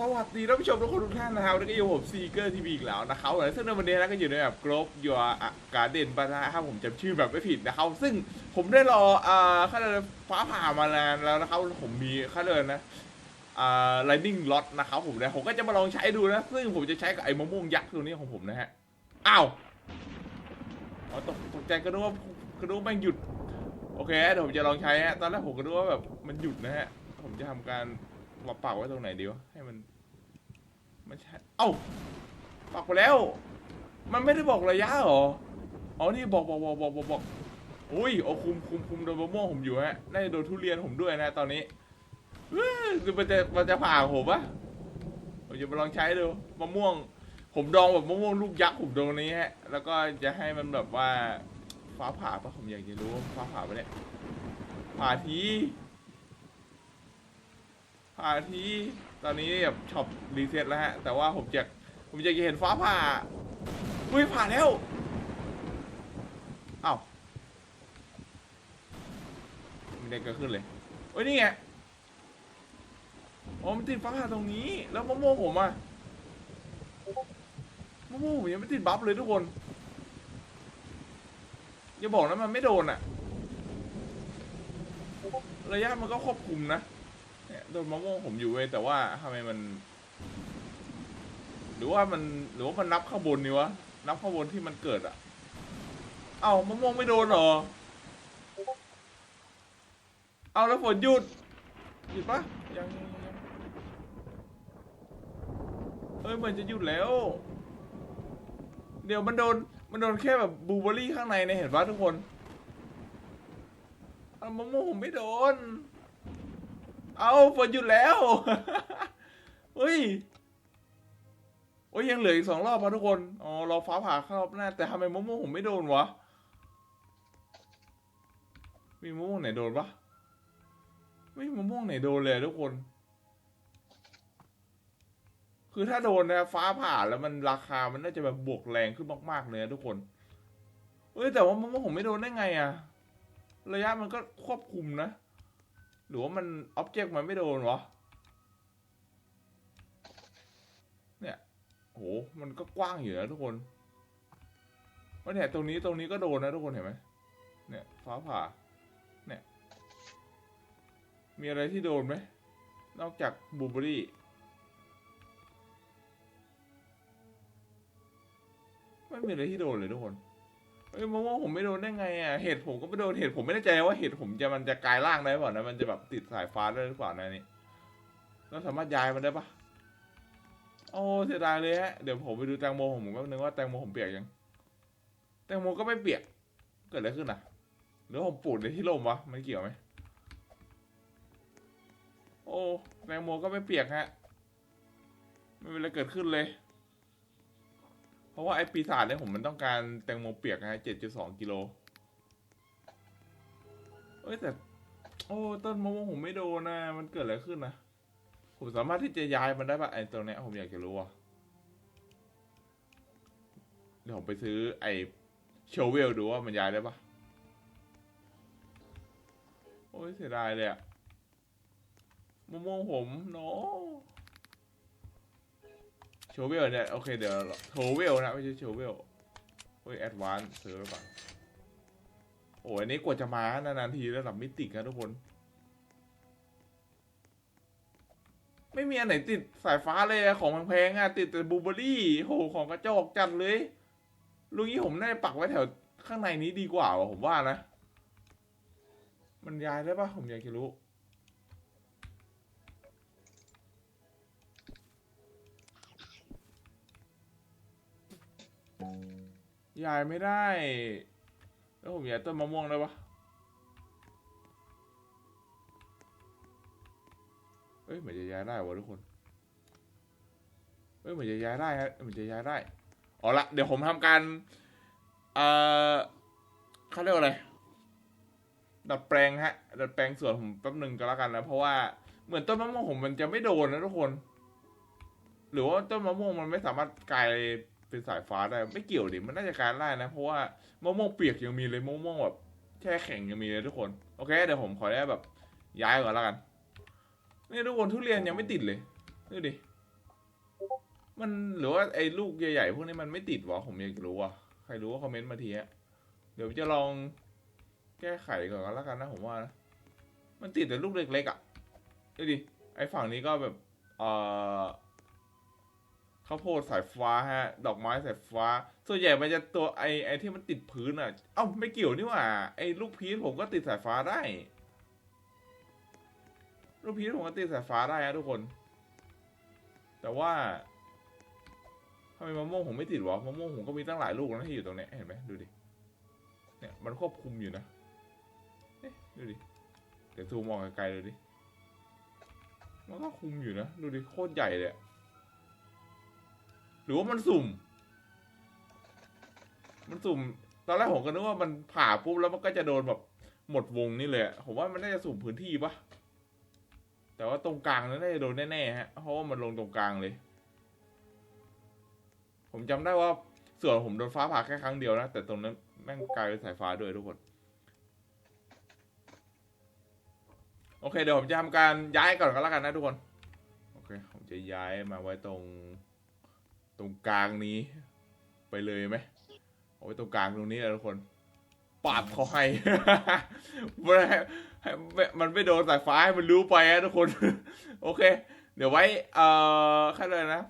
สวัสดีท่านผู้ชมทุกคนทุกท่านนะครับแล้วก็อยู่ผมซีเกอร์ทีวีอีกแล้วนะครับซึ่งในวันนี้นะก็อยู่ในแบบกรอบยัวการเด่นปะนะครับผมจำชื่อแบบไม่ผิดนะครับ ซึ่งผมได้รออ่าค่าเดินฟ้าผ่ามานานแล้วนะครับผมมีค่าเดินนะอ่า lightning lot นะครับผมนะผมก็จะมาลองใช้ดูนะ ซึ่งผมจะใช้กับไอ้มะม่วงยักษ์ตัวนี้ของผมนะฮะอ้าวอ๋อตกตกใจก็นึกว่าก็นึกว่าแม่งหยุดโอเคเดี๋ยวผมจะลองใช้ฮะตอนแรกผมก็นึกว่าแบบมันหยุดนะฮะผมจะทำการ มาปักไว้ตรงไหนดีวะให้มันไม่ใช่เอ้าปักไปแล้ว มันไม่ได้บอกระยะหรออ๋อนี่บอกบอกบอกบอกบอกบอกอุ้ยโอ้คุมคุมคุมโดนมะม่วงผมอยู่ฮะน่าจะโดนทุเรียนผมด้วยนะตอนนี้เฮ้ยคือมันจะมันจะผ่าผมปะผมจะมาลองใช้ดูมะม่วง ผมดองแบบมะม่วงลูกยักษ์ผมดองนี้ฮะ แล้วก็จะให้มันแบบว่าฟ้าผ่าปะผมอยากจะรู้ฟ้าผ่าปะเนี่ยผ่าที ผ่าที่ตอนนี้แบบช็อปรีเซ็ตแล้วฮะ แต่ว่าผมจะผมจะเห็นฟ้าผ่าอุ้ยผ่าแล้วเอ้าไม่ได้เกิดขึ้นเลยเอ้ยนี่ไงอ๋อมันติดฟ้าผ่าตรงนี้ แล้วมะม่วงผมอะมะม่วงผมยังไม่ติดบัฟเลยทุกคนอย่าบอกนะมันไม่โดนอะระยะมันก็ควบคุมนะ โดนมะม่วงผมอยู่เว้ยแต่ว่าทำไมมัน หรือว่ามันหรือว่ามันนับข้างบนนี่วะนับข้างบนที่มันเกิดอะเอ้ามะม่วงไม่โดนหรอ เอาแล้วฝนหยุดหยุดปะยังเอ้ยเหมือนจะหยุดแล้ว เดี๋ยวมันโดนมันโดนแค่แบบบลูเบอร์รี่ข้างในเนี่ยเห็นปะทุกคนเอามะม่วงผมไม่โดน เอาฝนหยุดแล้วเฮ้ยโอ้ยยังเหลืออีกสองรอบพะทุกคนอ๋อรอฟ้าผ่าเข้ารอบหน้า แต่ทำไมมะม่วงผมไม่โดนวะมีมะม่วงไหนโดนปะไม่มีมะม่วงไหนโดนเลยทุกคน คือถ้าโดนนะฟ้าผ่าแล้วมันราคามันน่าจะแบบบวกแรงขึ้นมาก ๆ เลยทุกคนเฮ้ยแต่ว่ามะม่วงผมไม่โดนได้ไงอะระยะมันก็ควบคุมนะ หรือว่ามันอ็อบเจกต์มันไม่โดนวะเนี่ยโหมันก็กว้างอยู่นะทุกคนว่าเนี่ยตรงนี้ตรงนี้ก็โดนนะทุกคนเห็นไหมเนี่ยฟ้าผ่าเนี่ยมีอะไรที่โดนไหมนอกจากบลูเบอรี่ไม่มีอะไรที่โดนเลยทุกคน เอ้ยมะม่วงผมไม่โดนได้ไงอะเห็ดผมก็ไม่โดนเห็ดผมไม่แน่ใจว่าเห็ดผมจะมันจะกลายร่างได้หรือเปล่านะมันจะแบบติดสายฟ้าได้หรือเปล่านะนี่เราสามารถย้ายมันได้ปะโอ้เสียดายเลยฮะเดี๋ยวผมไปดูแตงโมของผมแป๊บนึงว่าแตงโมผมเปียกยังแตงโมก็ไม่เปียกเกิดอะไรขึ้นอะหรือผมปลูกในที่ร่มวะมันเกี่ยวไหมโอ้แตงโมก็ไม่เปียกฮะไม่มีอะไรเกิดขึ้นเลย เพราะว่าไอ้ปีศาจเนี่ยผมมันต้องการแตงโมเปียกนะเจ็ดจุดสองกิโลเอ้ยแต่ โอ้ต้นมะม่วงผมไม่โดนนะมันเกิดอะไรขึ้นนะผมสามารถที่จะย้ายมันได้ปะไอ้ตรงเนี้ย ผมอยากจะรู้อะเดี๋ยวผมไปซื้อไอ้โชเวลดูว่ามันย้ายได้ปะโอ้ยเสียดายเลยอะมะม่วงผมเนาะ โชเวลเนี่ยโอเคเดี๋ยวโชเวลนะไม่ใช่โชเวลเฮ้ยแอดวานซ์ซื้อหรือเปล่าโอ้ยอันนี้กว่าจะมานานๆทีระดับมิตินะทุกคน ไม่มีอันไหนติดสายฟ้าเลยอะของแพงๆอะติดแต่บูเบอรี่โหของกระจอกจัดเลยลุงนี้ผมน่าจะปักไว้แถวข้างในนี้ดีกว่าว่ะผมว่านะ มันย้ายได้ปะผมอยากจะรู้ ย้ายไม่ได้ แล้วผมย้ายต้นมะม่วงได้ปะเอ้ยเหมือนจะย้ายได้วะทุกคน เอ้ยเหมือนจะย้ายได้ฮะเหมือนจะย้ายได้อ๋อละเดี๋ยวผมทำการ เอ่อเขาเรียกว่าอะไร ดัดแปลงฮะ ดัดแปลงส่วนผมแป๊บหนึ่งก็แล้วกันนะ เพราะว่าเหมือนต้นมะม่วงผมมันจะไม่โดนนะทุกคน หรือว่าต้นมะม่วงมันไม่สามารถกลาย เป็นสายฟ้าได้ไม่เกี่ยวดิมันน่าจะกายได้นะ เพราะว่ามะม่วงเปียกยังมีเลยมะม่วงแบบแช่แข็งยังมีเลยทุกคน โอเคเดี๋ยวผมขอได้แบบ ย้ายก่อนแล้วกันนี่ทุกคนทุเรียนยังไม่ติดเลยดูดิมันหรือว่าไอ้ลูกใหญ่ๆพวกนี้มันไม่ติดวะผมอยากรู้อะใครรู้ว่าคอมเมนต์มาทีฮะเดี๋ยวจะลองแก้ไขก่อนแล้วกันนะผมว่านะมันติดแต่ลูกเล็กๆอะดูดิไอ้ฝั่งนี้ก็แบบเอ่อ ข้าวโพดสายฟ้าฮะ ดอกไม้สายฟ้า ส่วนใหญ่มันจะตัวไอ้ไอ้ที่มันติดพื้นอะ เอ้าไม่เกี่ยวนี่หว่า ไอ้ลูกพีชผมก็ติดสายฟ้าได้ ลูกพีชผมก็ติดสายฟ้าได้ฮะทุกคน แต่ว่าทำไมมะม่วงผมไม่ติดวะมะม่วงผมก็มีตั้งหลายลูกนะที่อยู่ตรงเนี้ยเห็นไหมดูดิ เนี่ยมันควบคุมอยู่นะเอ๊ะดูดิ เดี๋ยวซูมมองไกลๆเลยดิ มันก็คุมอยู่นะ ดูดิโคตรใหญ่เลยอะ หรือว่ามันสุ่ม มันสุ่ม ตอนแรกผมก็นึกว่ามันผ่าปุ๊บแล้วมันก็จะโดนแบบหมดวงนี่เลยผมว่ามันน่าจะสุ่มพื้นที่ปะแต่ว่าตรงกลางนั้นน่าจะโดนแน่ๆฮะ เพราะว่ามันลงตรงกลางเลย ผมจำได้ว่าส่วนผมโดนฟ้าผ่าแค่ครั้งเดียวนะ แต่ตรงนั้นแม่งกลายเป็นสายฟ้าด้วยทุกคน โอเคเดี๋ยวผมจะทำการย้ายก่อนก็แล้วกันนะทุกคน โอเค ผมจะย้ายมาไว้ตรง ตรงกลางนี้ ไปเลยไหมเอาไว้ตรงกลางตรงนี้นะทุกคนปาบเขาให้ไม่มันไม่โดนสายฟ้าให้มันรู้ไปนะทุกคน โอเค เดี๋ยวไว้ เอ่อแค่เลยนะ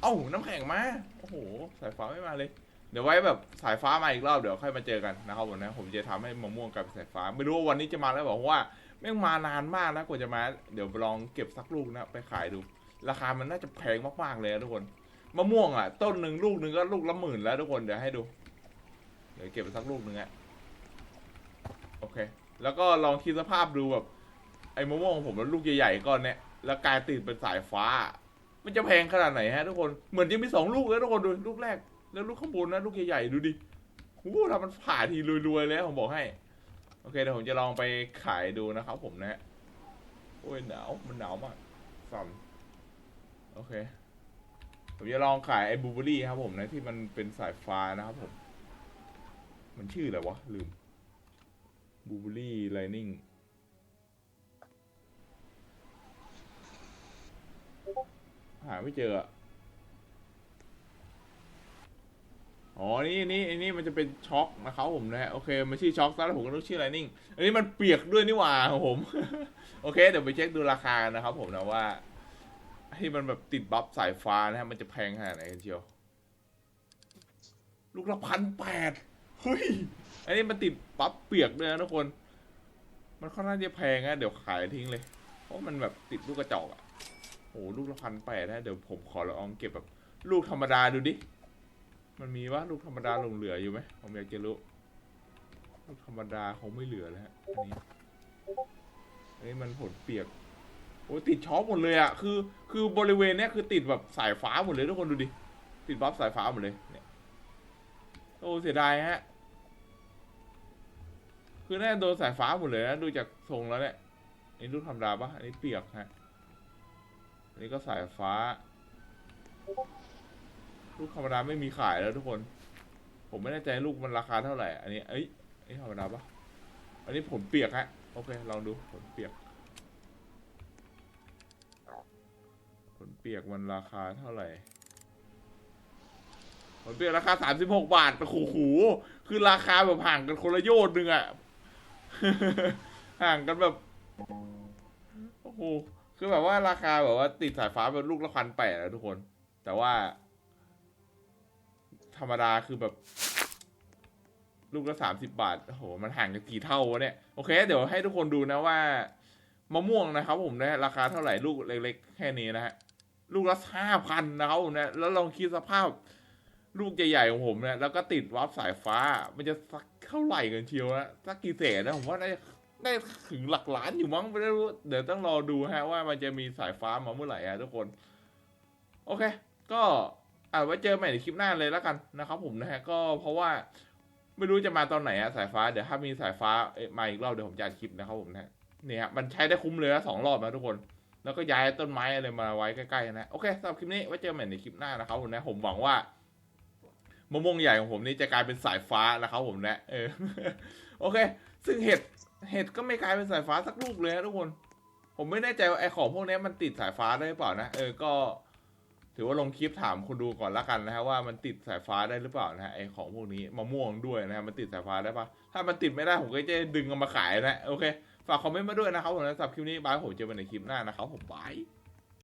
เอ้าน้ำแข็งมา โอ้โห สายฟ้าไม่มาเลย เดี๋ยวไว้แบบสายฟ้ามาอีกรอบเดี๋ยวค่อยมาเจอกันนะครับผมนะผมจะทำให้มะม่วงกลายเป็นสายฟ้า ไม่รู้ว่าวันนี้จะมาแล้วบอกว่าแม่งมานานมากนะกว่าจะมา เดี๋ยวลองเก็บสักลูกนะไปขายดู ราคามันน่าจะแพงมากๆเลยนะทุกคน มะม่วงอะ ต้นหนึ่งลูกหนึ่งก็ลูกละหมื่นแล้วทุกคนเดี๋ยวให้ดู เดี๋ยวเก็บไปสักลูกหนึ่งอะโอเค แล้วก็ลองคิดสภาพดูแบบไอ้มะม่วงของผมแล้วลูกใหญ่ๆก้อนเนี้ยแล้วกลายติดเป็นสายฟ้า มันจะแพงขนาดไหนฮะทุกคนเหมือนจะมีสองลูกแล้วทุกคนดูลูกแรก แล้วลูกข้างบนนะลูกใหญ่ๆดูดิโอ้โหทำมันผ่าทีรวยๆเลยผมบอกให้ โอเคเดี๋ยวผมจะลองไปขายดูนะครับผมนะฮะโอ้ยหนาวมันหนาวมากสั่น โอเค ผมจะลองขายไอ้บูเบอรี่ครับผมนะที่มันเป็นสายฟ้านะครับผม มันชื่ออะไรวะ ลืมบูเบอรี่ไลนิ่งหาไม่เจออะอ๋อ นี่นี่อันนี้มันจะเป็นช็อกนะครับผมนะ โอเค มันชื่อช็อกซะแล้วผมก็นึกชื่อไลนิ่ง อันนี้มันเปียกด้วยนี่หว่าผม โอเค เดี๋ยวไปเช็คดูราคากันนะครับผมนะว่า ที่มันแบบติดบัฟสายฟ้านะฮะมันจะแพงขนาดไหนกันเชียว ลูกละพันแปดเฮ้ย อันนี้มันติดบัฟเปียกด้วยนะทุกคน มันค่อนข้างจะแพงนะเดี๋ยวขายทิ้งเลย เพราะมันแบบติดลูกกระจอกอะโอ้ลูกละพันแปดนะเดี๋ยวผมขอละอองเก็บแบบ ลูกธรรมดาดูดิ มันมีว่าลูกธรรมดาหลงเหลืออยู่ไหมผมอยากจะรู้ลูกธรรมดาเขาไม่เหลือแล้วฮะอันนี้อันนี้มันผลเปียก อ้ติดช็อปหมดเลยอะคือ คือบริเวณเนี้ยคือติดแบบสายฟ้าหมดเลยทุกคนดูดิติดบัฟสายฟ้าหมดเลยเนี่ยโอ้เสียดายฮะคือแน่โดนสายฟ้าหมดเลยนะดูจากทรงแล้วเนี่ยอันนี้ลูกธรรมดาปะอันนี้เปียกฮะอันนี้ก็สายฟ้าลูกธรรมดาไม่มีขายแล้วทุกคน ผมไม่แน่ใจลูกมันราคาเท่าไหร่ อันนี้ เอ้ยอันนี้ธรรมดาปะอันนี้ผลเปียกฮะ โอเค ลองดูผลเปียก เปียกมันราคาเท่าไหร่ผลเปียกราคาสามสิบหกบาท โอ้โห คือราคาแบบห่างกันคนละโยชน์หนึ่งอะห่างกันแบบ โอ้โห คือแบบว่าราคาแบบว่าติดสายฟ้าเป็นลูกละพันแปดนะทุกคน แต่ว่า ธรรมดาคือแบบ ลูกละสามสิบาท โอ้โห มันห่างกันกี่เท่าวะเนี่ย โอเค เดี๋ยวให้ทุกคนดูนะว่ามะม่วงนะครับผมนะราคาเท่าไหร่ลูกเล็กๆ แค่นี้นะฮะ ลูกละห้าพันนะครับผมนะแล้วลองคิดสภาพ ลูกใหญ่ๆของผมเนี่ยแล้วก็ติดวับสายฟ้า มันจะสักเท่าไหร่กันเชียวนะสักกี่แสนนะผมว่าได้ได้ถึงหลักล้านอยู่มั้งไม่รู้เดี๋ยวต้องรอดูฮะว่ามันจะมีสายฟ้ามาเมื่อไหร่อะทุกคน โอเค ก็อาไว้เจอใหม่ในคลิปหน้าเลยแล้วกันนะครับ ผมนะฮะก็เพราะว่าไม่รู้จะมาตอนไหนอะสายฟ้าเดี๋ยวถ้ามีสายฟ้ามาอีกรอบเดี๋ยวผมจะอัดคลิปนะครับผมนะฮะเนี่ยฮะมันใช้ได้คุ้มเลยนะสองรอบนะทุกคน แล้วก็ย้ายต้นไม้อะไรมาไว้ใกล้ๆนะ โอเคสำหรับคลิปนี้ไว้เจอใหม่ในคลิปหน้านะครับผมนะผมหวังว่ามะม่วงใหญ่ของผมนี่จะกลายเป็นสายฟ้านะครับผมนะเออโอเค ซึ่งเห็ดเห็ดก็ไม่กลายเป็นสายฟ้าสักลูกเลยนะทุกคน ผมไม่แน่ใจว่าไอของพวกนี้มันติดสายฟ้าได้หรือเปล่านะเออก็ถือว่าลงคลิปถามคนดูก่อนละกันนะฮะว่ามันติดสายฟ้าได้หรือเปล่านะฮะไอของพวกนี้มะม่วงด้วยนะฮะมันติดสายฟ้าได้ปะถ้ามันติดไม่ได้ผมก็จะดึงเอามาขายนะโอเค ฝากคอมเมนต์มาด้วยนะครับผมนะสำหรับคลิปนี้บายผมเจอกันในคลิปหน้านะครับผมบาย